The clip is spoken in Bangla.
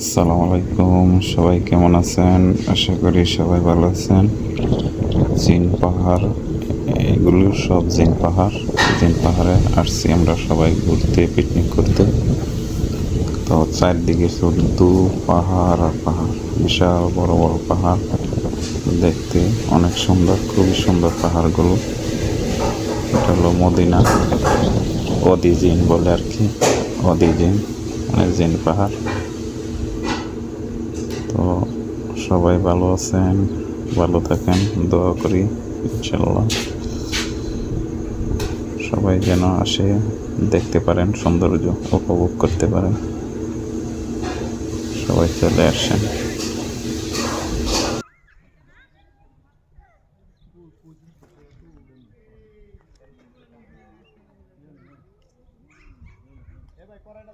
আসসালামু আলাইকুম। সবাই কেমন আছেন? আশা করি সবাই ভালো আছেন। জিন পাহাড়, এগুলো সব জিন পাহাড়। জিন পাহাড়ে আসছি আমরা সবাই ঘুরতে পিকনিক করতে। তো চারদিকে শুধু পাহাড় আর পাহাড়, বিশাল বড় বড় পাহাড়। দেখতে অনেক সুন্দর, খুবই সুন্দর পাহাড়গুলো। এটা হলো মদিনা। অদি জিন বলে আর কি। অদি জিন মানে জিন পাহাড়। সবাই ভালো আছেন, ভালো থাকেন, দোয়া করি ইনশাল্লাহ সবাই যেন আসে, দেখতে পারেন, সৌন্দর্য উপভোগ করতে পারেন। সবাই চলে আসেন। ভাই করাই না